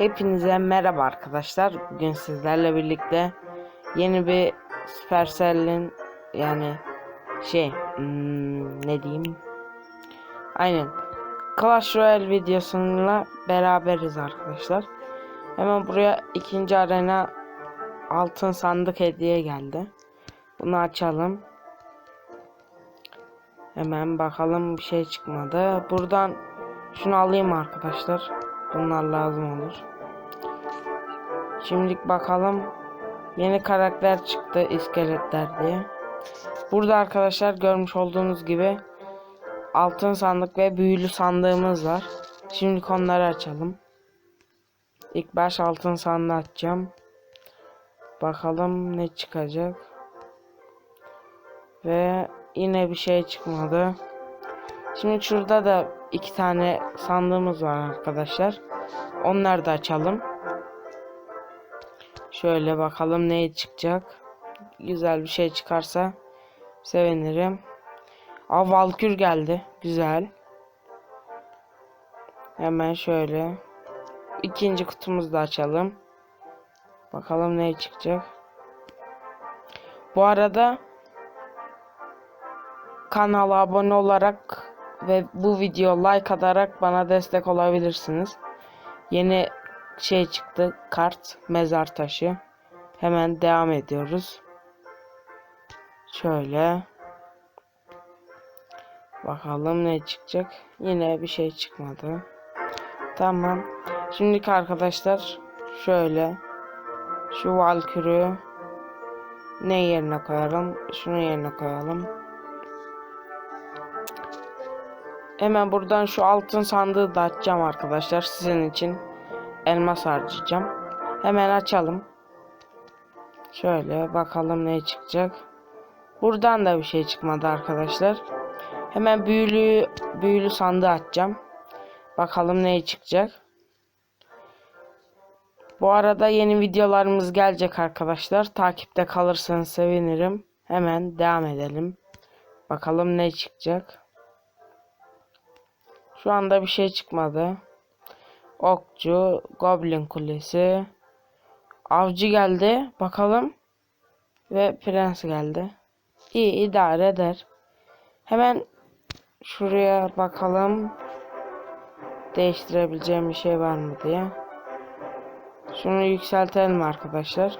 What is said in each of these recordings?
Hepinize merhaba arkadaşlar. Bugün sizlerle birlikte yeni bir Supercell'in yani şey hmm, ne diyeyim? Aynen. Clash Royale videosuyla beraberiz arkadaşlar. Hemen buraya ikinci arena altın sandık hediye geldi. Bunu açalım. Hemen bakalım bir şey çıkmadı. Buradan şunu alayım arkadaşlar. Bunlar lazım olur. Şimdilik bakalım. Yeni karakter çıktı iskeletler diye. Burada arkadaşlar görmüş olduğunuz gibi altın sandık ve büyülü sandığımız var. Şimdi onları açalım. İlk baş altın sandığı açacağım. Bakalım ne çıkacak. Ve yine bir şey çıkmadı. Şimdi şurada da iki tane sandığımız var arkadaşlar. Onları da açalım. Şöyle bakalım ne çıkacak. Güzel bir şey çıkarsa sevinirim. Aa Valkür geldi. Güzel. Hemen şöyle. ikinci kutumuzu da açalım. Bakalım ne çıkacak. Bu arada kanala abone olarak ve bu video like atarak bana destek olabilirsiniz. Yeni şey çıktı kart mezar taşı. Hemen devam ediyoruz. Şöyle. Bakalım ne çıkacak. Yine bir şey çıkmadı. Tamam. Şimdiki arkadaşlar şöyle şu valkürü ne yerine koyalım? Şunu yerine koyalım. Hemen buradan şu altın sandığı da açacağım arkadaşlar sizin için. Elmas harcayacağım. Hemen açalım. Şöyle bakalım ne çıkacak. Buradan da bir şey çıkmadı arkadaşlar. Hemen büyülü büyülü sandığı açacağım. Bakalım ne çıkacak. Bu arada yeni videolarımız gelecek arkadaşlar. Takipte kalırsanız sevinirim. Hemen devam edelim. Bakalım ne çıkacak. Şu anda bir şey çıkmadı. Okçu, Goblin Kulesi, Avcı geldi. Bakalım. Ve Prens geldi. İyi idare eder. Hemen şuraya bakalım. Değiştirebileceğim bir şey var mı diye. Şunu yükseltelim arkadaşlar.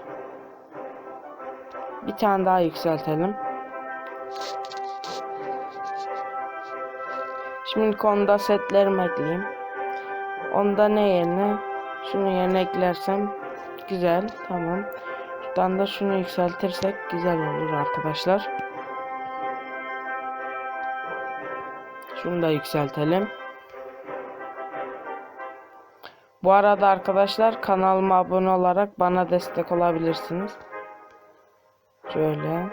Bir tane daha yükseltelim. Şimdi konuda setlerimi ekleyeyim. Onda ne yerine? Şunu yerine eklersem güzel. Tamam. Şuradan da şunu yükseltirsek güzel olur arkadaşlar. Şunu da yükseltelim. Bu arada arkadaşlar kanalıma abone olarak bana destek olabilirsiniz. Şöyle.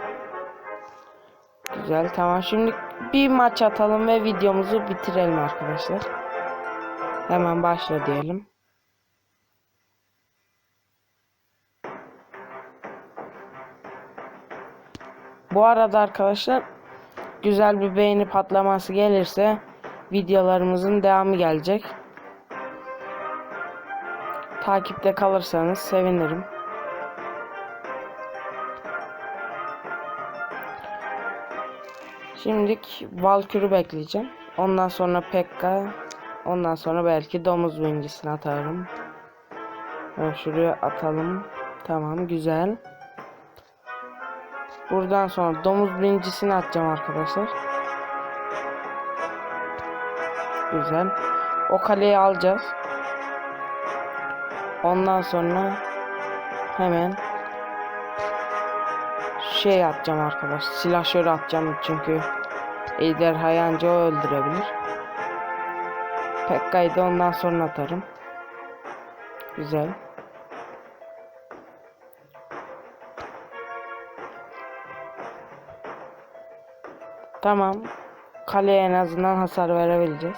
Güzel tamam şimdi bir maç atalım ve videomuzu bitirelim arkadaşlar. Hemen başla diyelim. Bu arada arkadaşlar güzel bir beğeni patlaması gelirse videolarımızın devamı gelecek. Takipte kalırsanız sevinirim. Şimdilik Valkür'ü bekleyeceğim. Ondan sonra Pekka. Ondan sonra belki domuz bincisini atarım. Ben şuraya atalım. Tamam güzel. Buradan sonra domuz bincisini atacağım arkadaşlar. Güzel. O kaleyi alacağız. Ondan sonra hemen şey atacağım arkadaş. Silahşör atacağım çünkü ejderhayı anca o öldürebilir. Pekka'yı da ondan sonra atarım. Güzel. Tamam. Kaleye en azından hasar verebileceğiz.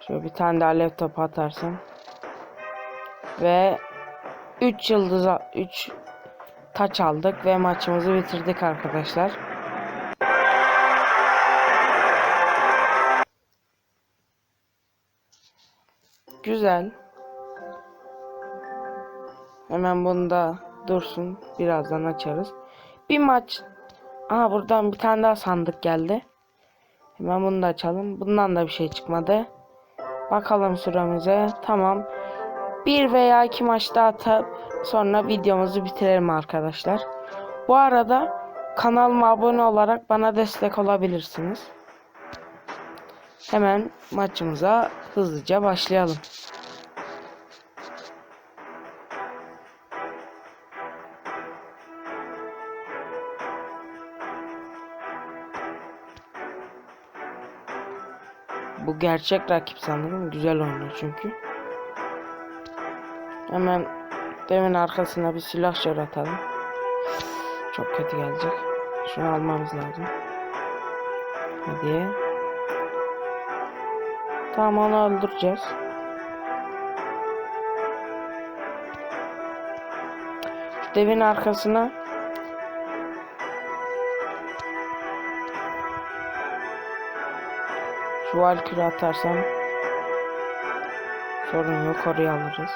Şöyle bir tane de alev atarsam. Ve 3 yıldıza 3 taç aldık ve maçımızı bitirdik arkadaşlar. Güzel. Hemen bunu da dursun. Birazdan açarız. Bir maç. Aa buradan bir tane daha sandık geldi. Hemen bunu da açalım. Bundan da bir şey çıkmadı. Bakalım süremize. Tamam. Bir veya iki maç daha atıp sonra videomuzu bitirelim arkadaşlar. Bu arada kanalıma abone olarak bana destek olabilirsiniz. Hemen maçımıza hızlıca başlayalım. Bu gerçek rakip sanırım. Güzel oynuyor çünkü. Hemen demin arkasına bir silah şöyle atalım. Çok kötü gelecek. Şunu almamız lazım. Hadi. Tamam onu öldüreceğiz. Devin arkasına Şu valkürü atarsam sorun yok oraya alırız.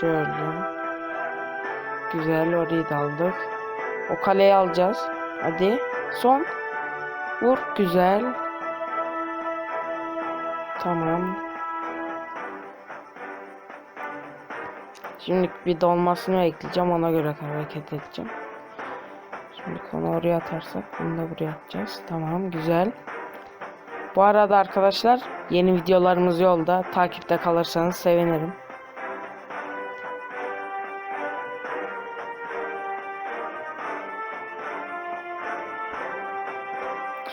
Şöyle güzel orayı da aldık. O kaleyi alacağız. Hadi son vur güzel. Tamam. Şimdi bir dolmasını bekleyeceğim ona göre hareket edeceğim. Şimdi onu oraya atarsak bunu da buraya atacağız. Tamam güzel. Bu arada arkadaşlar yeni videolarımız yolda. Takipte kalırsanız sevinirim.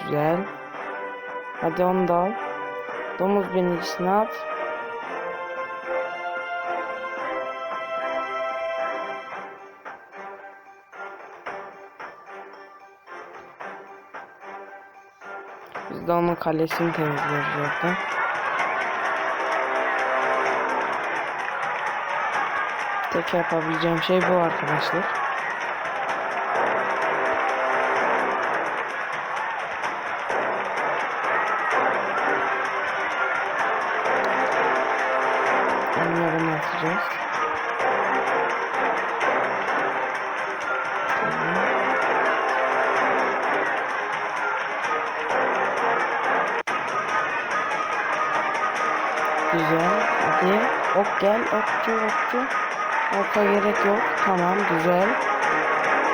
Güzel. Hadi onu da al. Domuz binicisini at. Biz de onun kalesini temizliyoruz zaten. Tek yapabileceğim şey bu arkadaşlar. Tamam. Güzel. Hadi. Ok gel. Okçu okçu. Oka gerek yok. Tamam güzel.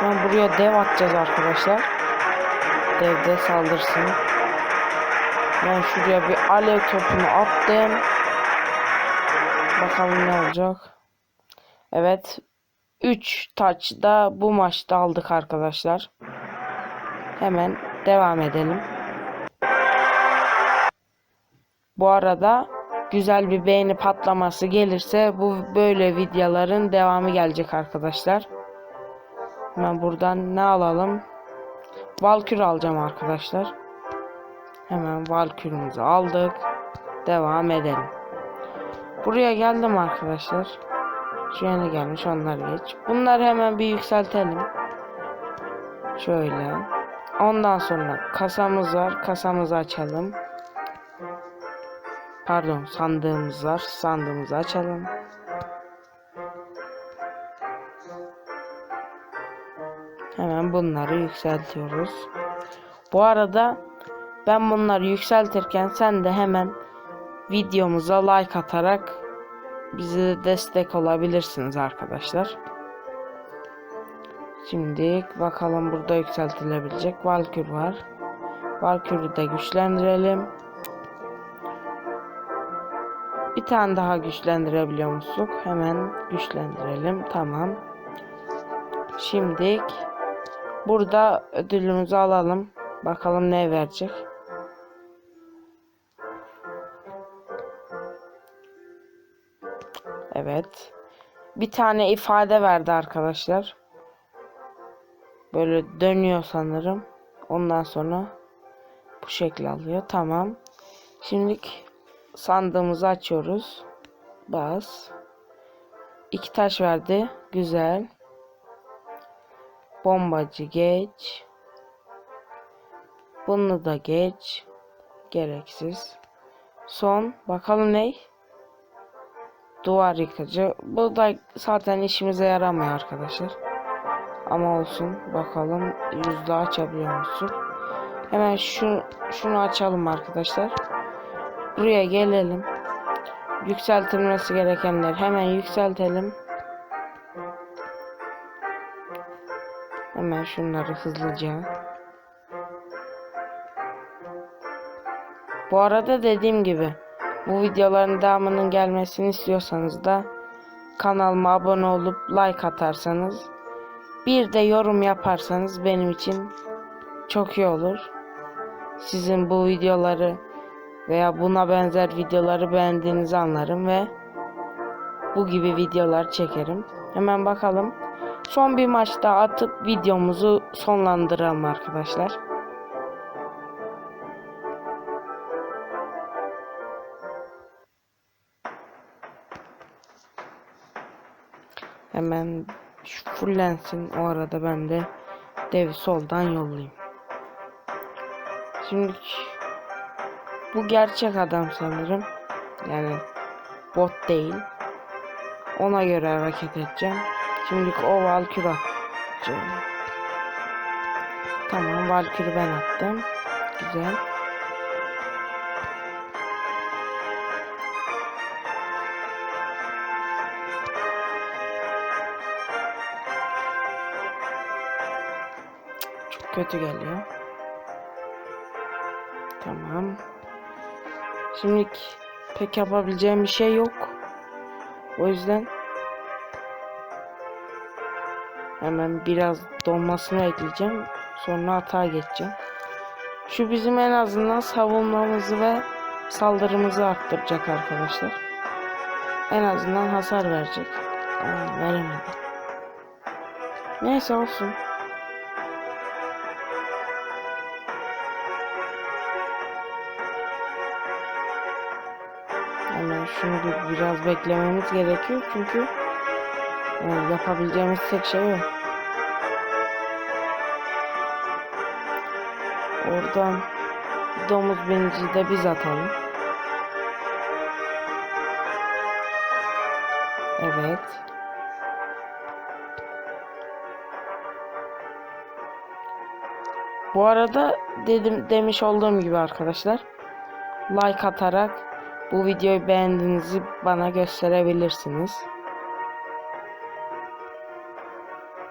Ben buraya dev atacağız arkadaşlar. Dev de saldırsın. Ben şuraya bir alev topunu attım. Bakalım ne olacak. Evet. 3 taç da bu maçta aldık arkadaşlar. Hemen devam edelim. Bu arada güzel bir beğeni patlaması gelirse bu böyle videoların devamı gelecek arkadaşlar. Hemen buradan ne alalım? Valkür alacağım arkadaşlar. Hemen Valkür'ümüzü aldık. Devam edelim. Buraya geldim arkadaşlar. Şu yana gelmiş onlar geç. Bunları hemen bir yükseltelim. Şöyle. Ondan sonra kasamız var. Kasamızı açalım. Pardon sandığımız var. Sandığımızı açalım. Hemen bunları yükseltiyoruz. Bu arada ben bunları yükseltirken sen de hemen videomuza like atarak bize destek olabilirsiniz arkadaşlar. Şimdi bakalım burada yükseltilebilecek Valkür var. Valkür'ü de güçlendirelim. Bir tane daha güçlendirebiliyor musluk? Hemen güçlendirelim. Tamam. Şimdi burada ödülümüzü alalım. Bakalım ne verecek. Evet. Bir tane ifade verdi arkadaşlar. Böyle dönüyor sanırım. Ondan sonra bu şekil alıyor. Tamam. Şimdi sandığımızı açıyoruz. Bas. İki taş verdi. Güzel. Bombacı geç. Bunu da geç. Gereksiz. Son. Bakalım ne? Duvar yıkıcı. Bu da zaten işimize yaramıyor arkadaşlar. Ama olsun. Bakalım yüzde açabiliyor musun? Hemen şu şunu açalım arkadaşlar. Buraya gelelim. Yükseltilmesi gerekenler hemen yükseltelim. Hemen şunları hızlıca. Bu arada dediğim gibi bu videoların devamının gelmesini istiyorsanız da kanalıma abone olup like atarsanız bir de yorum yaparsanız benim için çok iyi olur. Sizin bu videoları veya buna benzer videoları beğendiğinizi anlarım ve bu gibi videolar çekerim. Hemen bakalım. Son bir maç daha atıp videomuzu sonlandıralım arkadaşlar. Hemen fullensin. O arada ben de devi soldan yollayayım. Şimdi bu gerçek adam sanırım. Yani bot değil. Ona göre hareket edeceğim. Şimdi o Valkür atacağım. Tamam Valkür'ü ben attım. Güzel. Kötü geliyor. Tamam. Şimdi pek yapabileceğim bir şey yok. O yüzden hemen biraz donmasını ekleyeceğim. Sonra atağa geçeceğim. Şu bizim en azından savunmamızı ve saldırımızı arttıracak arkadaşlar. En azından hasar verecek. Aa, veremedi. Neyse olsun. Şunu bir, biraz beklememiz gerekiyor çünkü yani yapabileceğimiz tek şey o. Oradan domuz binici de biz atalım. Evet. Bu arada dedim demiş olduğum gibi arkadaşlar like atarak bu videoyu beğendiğinizi bana gösterebilirsiniz.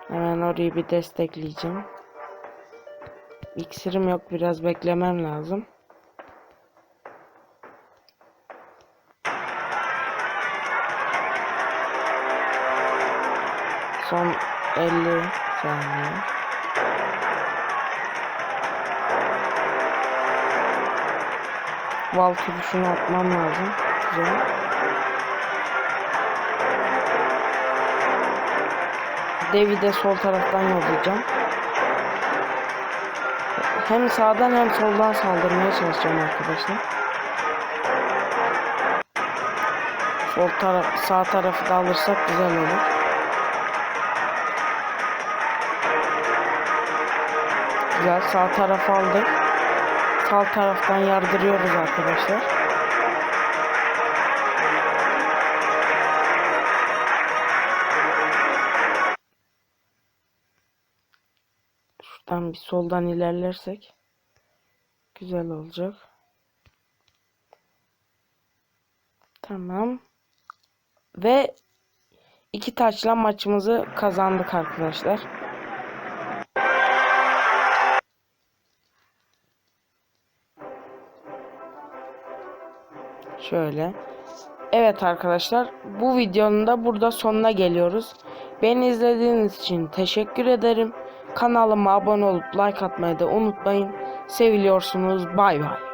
Hemen orayı bir destekleyeceğim. İksirim yok biraz beklemem lazım. Son 50 saniye. Valkyr'i şunu atmam lazım. Güzel. Devi de sol taraftan yollayacağım. Hem sağdan hem soldan saldırmaya çalışacağım arkadaşlar. Sol taraf, sağ tarafı da alırsak güzel olur. Güzel sağ tarafı aldık. Sağ taraftan yardırıyoruz arkadaşlar. Şuradan bir soldan ilerlersek güzel olacak. Tamam. Ve iki taçla maçımızı kazandık arkadaşlar. Şöyle. Evet arkadaşlar bu videonun da burada sonuna geliyoruz. Beni izlediğiniz için teşekkür ederim. Kanalıma abone olup like atmayı da unutmayın. Seviliyorsunuz. Bay bay.